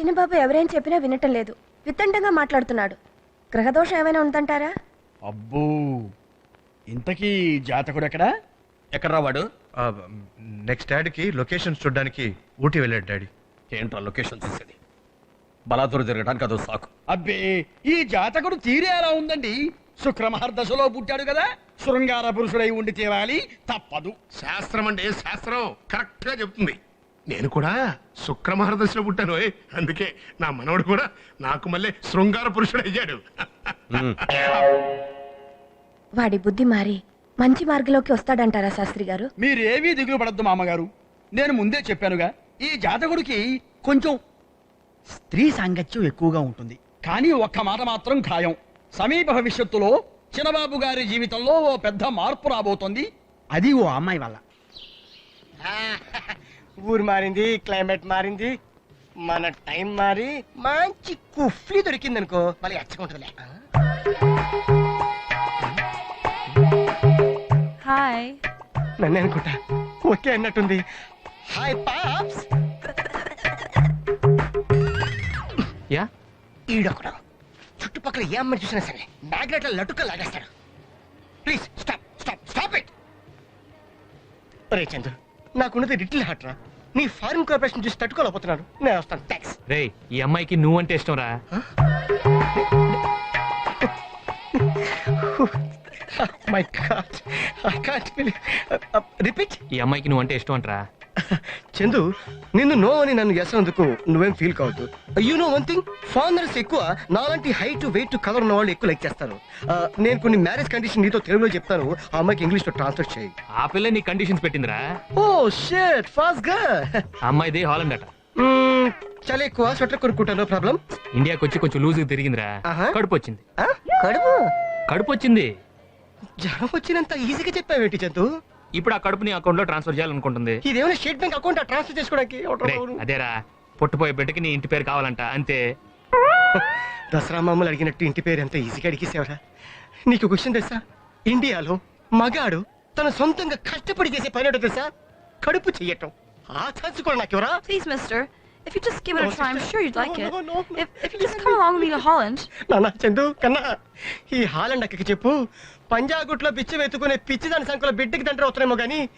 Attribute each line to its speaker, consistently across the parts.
Speaker 1: చిన్నబాబు ఎవరేం చెప్పినా వినటం లేదు. విత్తంటంగా మాట్లాడుతున్నాడు. గ్రహదోషం ఏమైనా ఉందంటారా?
Speaker 2: అబ్బో! ఇంతకీ జాతకుడు ఎక్కడా? ఎక్కడ వాడు?
Speaker 3: నెక్స్ట్ డాడీకి లొకేషన్ చూడడానికి ఊటీ వెళ్ళాడు డాడీ.
Speaker 4: ఏంట్రా లొకేషన్ చూసేది బలాదూరు తిరగడానికి అదో సాకు.
Speaker 2: అబ్బే ఈ జాతకుడు తీరే ఎలా ఉందండి. శుక్రమహర్ దశలో పుట్టాడు కదా. శృంగార పురుషుడై ఉండి తీరాలి తప్పదు.
Speaker 5: శాస్త్రం అంటే శాస్త్రం. కరెక్ట్గా చెప్తుంది. నేను కూడా శుక్రమహర్దశలో పుట్టాను ఓయ్. అందుకే నా మనవడు కూడా నాకు మళ్ళీ శృంగార పురుషుడు అయ్యాడు
Speaker 1: వాడి బుద్ధి మారి మంచి మార్గంలోకి వస్తాడంటారా శాస్త్రి గారు?
Speaker 2: మీరేమీ దిగులు పడద్దు మామగారు. నేను ముందే చెప్పానుగా ఈ జాతకుడికి కొంచెం స్త్రీ సాంగత్యం ఎక్కువగా ఉంటుంది. కానీ ఒక్క మాట మాత్రం ఖాయం. సమీప భవిష్యత్తులో చిన్నబాబు గారి జీవితంలో ఓ పెద్ద మార్పు రాబోతోంది. అది ఓ అమ్మాయి వల్ల.
Speaker 6: ఊరు మారింది క్లైమేట్ మారింది మన టైం మారి మంచి కుఫ్లీ దొరికింది అనుకో మళ్ళీ ఎచ్చకుంటుందిలే
Speaker 7: హాయ్
Speaker 6: నన్ను అనుకుంటా. ఓకే అన్నట్టుంది. Hi pops
Speaker 8: ya?
Speaker 6: ఈడొకడు. చుట్టుపక్కల ఏ అమ్మని చూసినా సరే మ్యాగ్నెట్ లటుక్క లాగేస్తాడు. Please stop stop stop it రే చంద్రు నాకున్నది లిటిల్ హార్ట్ రా. నీ ఫారిన్ కార్పొరేషన్ చూసి తట్టుకోలేకపోతున్నాను నేను వస్తాను థ్యాంక్స్
Speaker 8: రే ఈ అమ్మాయికి నువ్వంటే ఇష్టం రా
Speaker 6: my god I can't believe repeat
Speaker 8: ఈ అమ్మాయికి నువ్వంటే ఇష్టం అంటరా
Speaker 6: చందు నిన్ను నో అని నన్ను చేసినందుకు నువ్వేం ఫీల్ కావద్దు. You know one thing fathers ఎక్కువ నాలాంటి హైట్ వెయిట్ కలర్ ఉన్న వాళ్ళు ఎక్కువ లైక్ చేస్తారు. నేను కొన్ని మ్యారేజ్ కండిషన్ నీతో తెలుగులో చెప్తాను ఆ అమ్మాయికి ఇంగ్లీష్లో ట్రాన్స్లేట్ చేయి.
Speaker 8: ఆ పిల్ల నీ కండిషన్స్ పెట్టిందిరా.
Speaker 6: ఓ షేట్
Speaker 8: ఫాస్ట్గా. అమ్మాయిది హాలండ్ అట.
Speaker 6: చాలా ఎక్కువ స్వెటర్ కొనుక్కుంటాను ప్రాబ్లం
Speaker 8: ఇండియాకి వచ్చి కొంచెం లూజ్ తిరిగిందిరా. కడుపు వచ్చింది.
Speaker 6: కడుపు?
Speaker 8: కడుపు వచ్చింది.
Speaker 6: జ్వరం వచ్చినంత ఈజీగా చెప్పావేంటి చందు?
Speaker 8: ఇప్పుడు ఆ కడుపు నీ అకౌంట్లో ట్రాన్స్ఫర్ చేయాలనుకుంటుంది.
Speaker 6: ఇదేమైనా స్టేట్ బ్యాంక్ అకౌంట్ ట్రాన్స్ఫర్ చేసుకోవడానికి? ఎవడ్రా
Speaker 8: రే
Speaker 6: బాబు?
Speaker 8: అదేరా పుట్టపోయే బిడ్డకి నీ ఇంటి పేరు కావాలంట అంతే.
Speaker 6: దసరా మామూలు అడిగినట్టు ఇంటి పేరు ఎంత ఈజీగా అడిగేసేవరా? నీకు క్వశ్చన్ తెలుసా? ఇండియాలో మగాడు తన సొంతంగా కష్టపడి చేసే పని ఏంటో తెలుసా? కడుపు చెయ్యటం ఆ ఛాన్స్ కూడా నాకు ఎవరా
Speaker 7: Please, mister. If you just give it a try, I'm sure you'd like it.
Speaker 6: no, no, no.
Speaker 7: If, if you just come along with me to Holland,
Speaker 6: నాన్న చందు కన్నా ఈ హాలండ్ అక్కకి చెప్పు. పంజాగుట్లో పిచ్చి వెతుకునే పిచ్చి దాని సంఖ్యలో బిడ్డకి తండ్రి అవుతున్నామో కానీ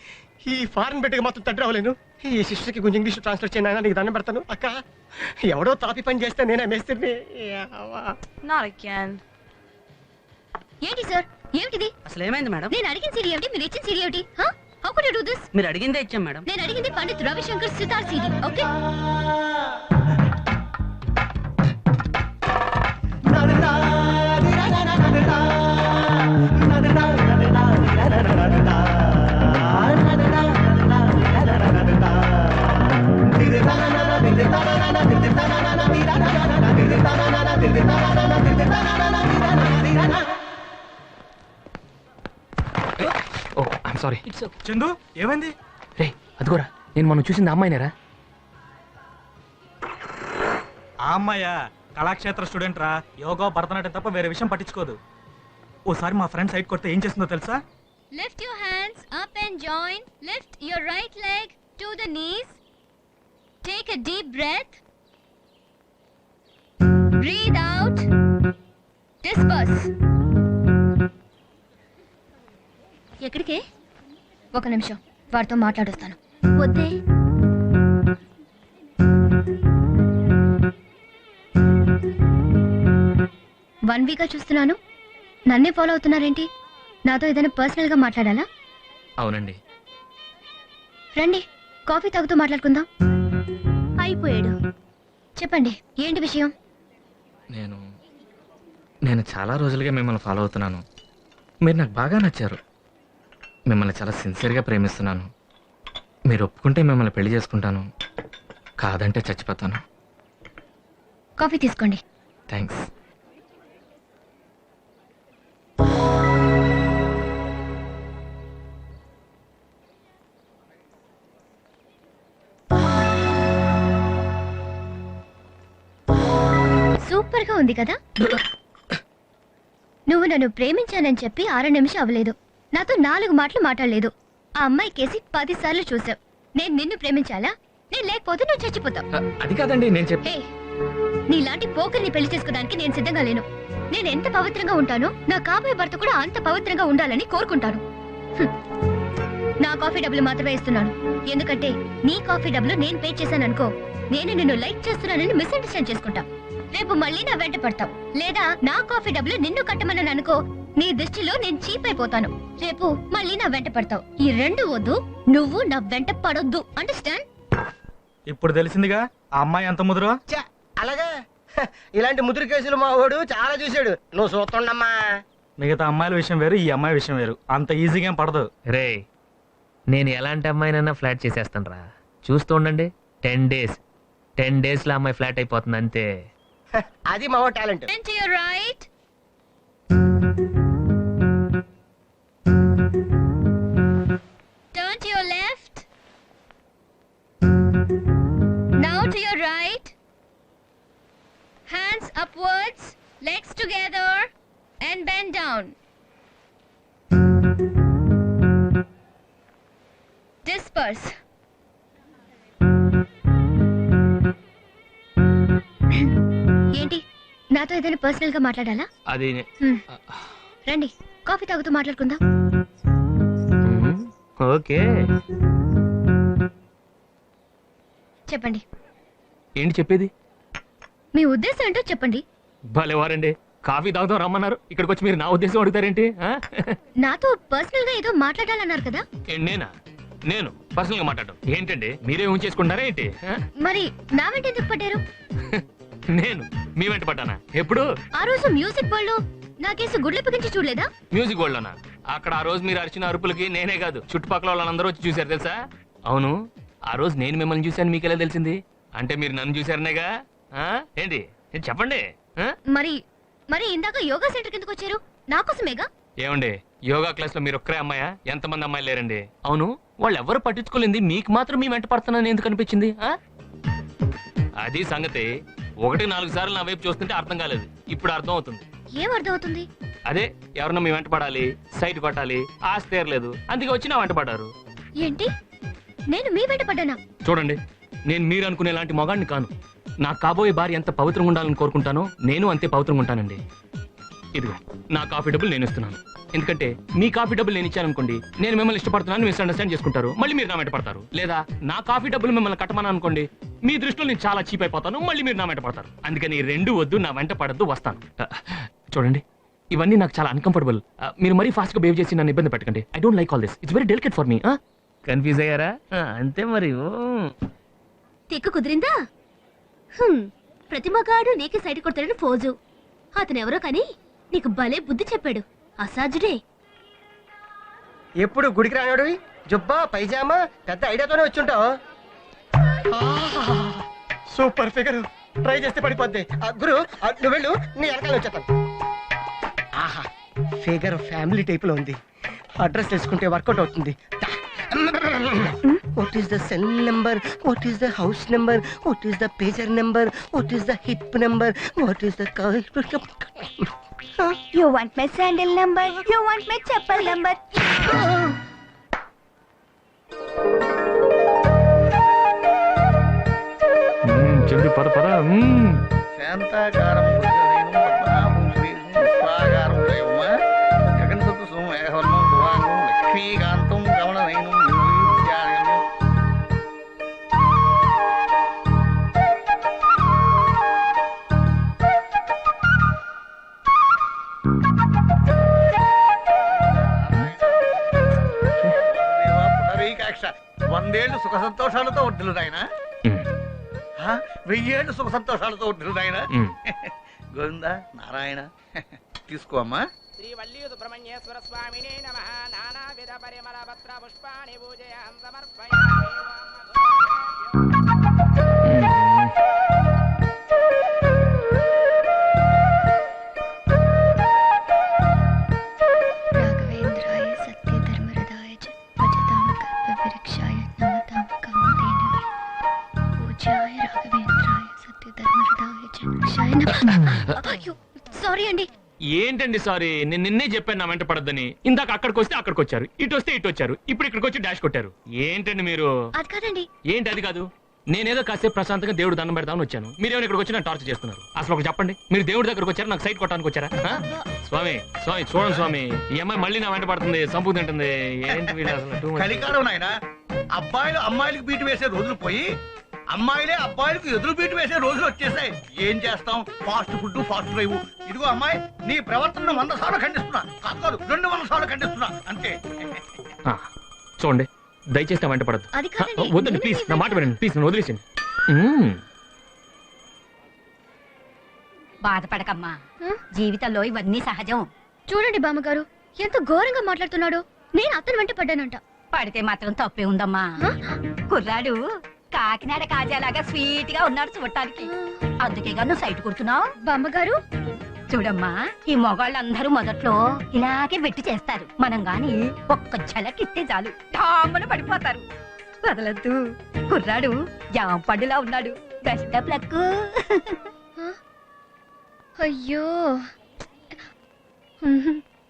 Speaker 6: ఈ ఫారెన్ బిడ్డకి మాత్రం తండ్రి అవ్వలేను. ఈ సిస్టర్కి కొంచెం ఇంగ్లీష్ ట్రాన్స్లేట్ చేయను నీకు దండం పెడతాను. అక్క ఎవడో తాపి పని చేస్తే నేనే యావా.
Speaker 7: not again.
Speaker 9: ఏంటి సార్? ఏమిటిది?
Speaker 10: అసలు ఏమైంది మేడం?
Speaker 9: నేను అడిగిన సీడీ ఏమిటి? మీరు ఇచ్చిన సీడీ ఏమిటి? How could you do this
Speaker 10: మీరు అడిగిందే ఇచ్చాం మేడం.
Speaker 9: నేను అడిగింది పండిత్ రవిశంకర్ సితార్ సీడీ ఓకే?
Speaker 10: చందు ఏమైంది?
Speaker 8: రే అదిగోరా నేను మనం చూసింది అమ్మాయినేరా.
Speaker 10: ఆ అమ్మాయ? కళాక్షేత్ర స్టూడెంట్ రా. యోగా భరతనాట్యం తప్ప వేరే విషయం పట్టించుకోదు. ఓసారి మా ఫ్రెండ్ సైట్ కొడితే ఏం చేస్తుందో తెలుసా?
Speaker 9: Lift your hands up and join lift your right leg to the knees take a deep breath breathe out disperse ఎక్కడికి? ఒక నిమిషం. వాడితో మాట్లాడొస్తాను. వద్దే. వన్ వీక్గా చూస్తున్నాను. నన్నే ఫాలో అవుతున్నారేంటి? నాతో ఏదైనా పర్సనల్గా మాట్లాడాలా?
Speaker 8: అవునండి.
Speaker 9: రండి కాఫీ తాగుతూ మాట్లాడుకుందాం. అయిపోయాడు. చెప్పండి ఏంటి విషయం?
Speaker 8: నేను నేను చాలా రోజులుగా మిమ్మల్ని ఫాలో అవుతున్నాను. మీరు నాకు బాగా నచ్చారు. మిమ్మల్ని చాలా సిన్సియర్గా ప్రేమిస్తున్నాను. మీరు ఒప్పుకుంటే మిమ్మల్ని పెళ్ళి చేసుకుంటాను. కాదంటే చచ్చిపోతాను.
Speaker 9: కాఫీ తీసుకోండి.
Speaker 8: థ్యాంక్స్
Speaker 9: సూపర్గా ఉంది కదా. నువ్వు నన్ను ప్రేమించానని చెప్పి ఆరు నిమిషం అవ్వలేదు. నాతో నాలుగు మాటలు మాట్లాడలేదు. ఆ అమ్మాయి కేసి పది సార్లు చూసావు నేను నిన్ను ప్రేమించాలా? నేను లేకపోతే నువ్వు చచ్చిపోతావు.
Speaker 8: అది కాదండి నేను చెప్పి
Speaker 9: హే నీలాంటి పోకర్ని పెళ్ళి చేసుకోవడానికి నేను సిద్ధంగా లేను. నేను ఎంత పవిత్రంగా ఉంటానో నా కాబోయే భర్త కూడా అంత పవిత్రంగా ఉండాలని కోరుకుంటాను. హ్మ్. నా కాఫీ డబ్బులు మాత్రమే ఇస్తున్నాను. ఎందుకంటే నీ కాఫీ డబ్బులు నేను పే చేశాను అనుకో నేను నిన్ను లైక్ చేస్తున్నానని మిస్అండర్స్టాండ్ చేసుకుంటా. రేపు మళ్ళీ నా వెంట పడతావు. లేదా నా కాఫీ డబ్బులు నిన్ను కట్టమని అనుకో నీ దృష్టిలో నేను చీప్ అయిపోతాను. రేపు మళ్ళీ నా వెంట పడతావు. ఈ రెండు వద్దు నువ్వు నా వెంట పడొద్దు. అండర్స్టాండ్
Speaker 10: ఇప్పుడు తెలిసిందిగా? ఆ అమ్మాయి ఎంత ముదురో?
Speaker 6: ఛ, అలాగా? హ, ఇలాంటి ముదురు కేసులు మా వాడు చాలా చూశాడు. నువ్వు చూస్తుండమ్మా.
Speaker 10: మిగతా అమ్మాయిల విషయం వేరు ఈ అమ్మాయి విషయం వేరు. అంత ఈజీగా ఏం పడదు.
Speaker 8: రే నేను ఎలాంటి అమ్మాయినైనా ఫ్లాట్ చేసేస్తాను రా చూస్తూ ఉండండి. టెన్ డేస్ టెన్ డేస్లో అమ్మాయి ఫ్లాట్ అయిపోతుంది అంతే.
Speaker 6: హ, అది మా వాడు talent.
Speaker 9: Right. Turn to your left. Now to your right. Hands upwards, legs together, and bend down. Disperse. ఏంటి నాతో ఏదైనా పర్సనల్గా మాట్లాడాలా?
Speaker 8: అది.
Speaker 9: రండి కాఫీ తాగుతూ మాట్లాడుకుందాం.
Speaker 8: ఓకే.
Speaker 9: చెప్పండి.
Speaker 8: ఏంటి చెప్పేది?
Speaker 9: మీ ఉద్దేశం ఏంటో చెప్పండి.
Speaker 8: భలేవారండి కాఫీ తాగుతాం రమ్మన్నారు. ఇక్కడికి వచ్చి మీరు నా ఉద్దేశం అడుగుతారేంటి?
Speaker 9: నాతో పర్సనల్గా ఏదో మాట్లాడాలన్నారు కదా.
Speaker 8: నేనా? నేను పర్సనల్గా మాట్లాడడం ఏంటండి? మీరే ఉంచేసుకుంటారా ఏంటి?
Speaker 9: మరి నా వెంట ఎందుకు పడ్డారు?
Speaker 8: నేను. మీ వెంట పడ్డానా? ఎప్పుడు?
Speaker 9: ఆ రోజు మ్యూజిక్ వరల్డ్ నా కేసు గుడ్లు పిగించి చూడలేదా?
Speaker 8: మ్యూజిక్ వరల్డ్ లోనా అక్కడ ఆ రోజు మీరు అరిచిన అరుపులకి నేనే కాదు చుట్టుపక్కల వాళ్ళందరూ వచ్చి చూశారు తెలుసా? అవును ఆ రోజు నేను మిమ్మల్ని చూశాను మీకు ఎలా తెలిసింది? అంటే మీరు నన్ను చూశారనేగా? ఆ? ఏంటి? ఏంటి చెప్పండి ఆ?
Speaker 9: మరి మరి ఇందాక యోగా సెంటర్ కిందకు వచ్చారు? నా కోసమేగా?
Speaker 8: ఏమండి యోగా క్లాస్లో మీరు ఒక్కరే అమ్మాయా? ఎంతమంది అమ్మాయిలు లేరండి? అవును వాళ్ళు ఎవరు పట్టించుకోలేంది మీకు మాత్రం మీ వెంట పడుతున్నాను ఎందుకు అనిపించింది ఆ? అది సంగతి. ఒకటి నాలుగు సార్లు నా వైపు చూస్తుంటే అర్థం కాలేదు. ఇప్పుడు అర్థం అవుతుంది.
Speaker 9: ఏం అర్థం అవుతుంది?
Speaker 8: అదే ఎవరన్నా మీ వెంట పడాలి సైట్ కొట్టాలి ఆస్తి తీరలేదు అందుకే వచ్చి నా వెంట పడ్డారు.
Speaker 9: ఏంటి? నేను మీ వెంట పడ్డానా?
Speaker 8: చూడండి నేను మీరు అనుకునే లాంటి మొగాడిని కాను. నా కాబోయే భార్య ఎంత పవిత్రంగా ఉండాలని కోరుకుంటానో నేను అంతే పవిత్రంగా ఉంటానండి. ఇదిగో నా కాఫీ డబ్బులు నేను ఇస్తున్నాను. ఎందుకంటే మీ కాఫీ డబ్బులు నేను ఇచ్చాననుకోండి నేను మిమ్మల్ని ఇష్టపడుతున్నాను మిస్అండర్స్టాండ్ చేసుకుంటారు. మళ్ళీ మీరు నా వెంట పడతారు. లేదా నా కాఫీ డబ్బులు మిమ్మల్ని కట్టమని అనుకోండి మీ దృష్టిలో నేను చాలా చీప్ అయిపోతాను మళ్ళీ మీరు నా వెంట పడతారు. అందుకని ఈ రెండు వద్దు నా వెంట పడద్దు వస్తాను. చూడండి ఇవన్నీ నాకు చాలా అన్కంఫర్టబుల్ మీరు మరీ ఫాస్ట్గా బిహేవ్ చేసి నన్ను ఇబ్బంది పెట్టకండి. I don't like all this it's very delicate for me confuse అయ్యారా? అంతే మరి
Speaker 9: తిక్కు కుదిరిందా? హ్మ్, ప్రతి మగాడు నీకే సైడ్ కొడతాడని ఫోజు. అతనెవరో కానీ నీకు భలే బుద్ధి చెప్పాడు. అసాధ్యుడే.
Speaker 6: ఎప్పుడు గుడికి రానాడు జుబ్బా పైజామా? పెద్ద ఐడియాతోనే వచ్చుంటావు. Super figure. ట్రై చేస్తే పడిపోద్ది. గురు నువ్వు వెళ్ళు నీ వెనకాల వచ్చేస్తాను. ఆహా ఫిగర్ ఫ్యామిలీ టైప్లో ఉంది. అడ్రస్ తెలుసుకుంటే వర్కౌట్ అవుతుంది. What is the cell number what is the house number what is the pager number what is the hip number what is the
Speaker 1: you want my sandal number you want my chappal number
Speaker 8: చెంది పద పద.
Speaker 2: శాంతాకారం సుఖ సంతోషాలతో వర్ధిల్లు నాయన వెయ్యేళ్ళు సుఖ సంతోషాలతో వర్ధిల్లు నాయన గోవింద నారాయణ తీసుకో అమ్మా.
Speaker 11: శ్రీ వల్లీ సుబ్రహ్మణ్యేశ్వర స్వామినే నమ. నానా విధ పరిమళ పత్ర పుష్పాణి పూజయాం సమర్పయామి
Speaker 9: సారీ అండి.
Speaker 8: ఏంటండి సారీ? నేను నిన్నే చెప్పాను నా వెంట పడద్దని. ఇందాక అక్కడికి వస్తే అక్కడికి వచ్చారు. ఇటు వస్తే ఇటు వచ్చారు. ఇప్పుడు ఇక్కడికి వచ్చి డాష్ కొట్టారు. ఏంటండి మీరు?
Speaker 9: అది కాదండి.
Speaker 8: ఏంటి అది కాదు? నేనేదో కాసేపు ప్రశాంతంగా దేవుడు దండం పెడతామని వచ్చాను. మీరేమైనా ఇక్కడికి వచ్చి నన్ను టార్చర్ చేస్తున్నారు. అసలు ఒకటి చెప్పండి. మీరు దేవుడి దగ్గరకు వచ్చారా? నాకు సైట్ కొట్టడానికి వచ్చారా? స్వామి స్వామి చూడండి స్వామి. ఈ అమ్మాయి మళ్ళీ నా వెంట పడుతుంది. సంపూ తింటుంది ఏంటి వీళ్ళు అసలు.
Speaker 2: కలికాలం నాయన అబ్బాయిలు అమ్మాయిలకు బీటు వేసే రోజులు పోయి అమ్మాయిలే అబ్బాయిలకు ఎదురు బీటు వేసే రోజులు వచ్చేసాయి. ఏం చేస్తాం? Fast food fast drive. ఇదిగో అమ్మాయి నీ ప్రవర్తనను వంద సార్లు ఖండిస్తున్నా. కాదు రెండు వందల సార్లు ఖండిస్తున్నా. అంతే.
Speaker 8: ఆ, చూడండి దయచేసి నా వెంట పడద్దు.
Speaker 9: అది కాదండి,
Speaker 8: వద్దండి
Speaker 9: నేను
Speaker 8: ప్లీజ్ నా మాట వినండి ప్లీజ్ నన్ను వదిలేసింది మ్మ్.
Speaker 12: బాధపడకమ్మా? జీవితంలో ఇవన్నీ సహజం.
Speaker 9: చూడండి బామ్మగారు ఎంత ఘోరంగా మాట్లాడుతున్నాడు. నేను అతను వెంట పడ్డానంట.
Speaker 12: పడితే మాత్రం తప్పే ఉందమ్మా. కుర్రాడు కాకినాడ కాజాలాగా స్వీట్గా ఉన్నాడు చూడటానికి. అందుకేగా నువ్వు సైట్ కొడుతున్నావు
Speaker 9: బామ్మగారు.
Speaker 12: చూడమ్మా ఈ మొగాళ్ళందరూ మొదట్లో ఇలాగే వెట్టి చేస్తారు. మనం గాని ఒక్క ఝలక్ ఇస్తే చాలు. ఠామ్మన పడిపోతారు. వదలద్దు. కుర్రాడు జామ పండులా ఉన్నాడు. బెస్ట్ ఆఫ్ లక్
Speaker 9: అయ్యో.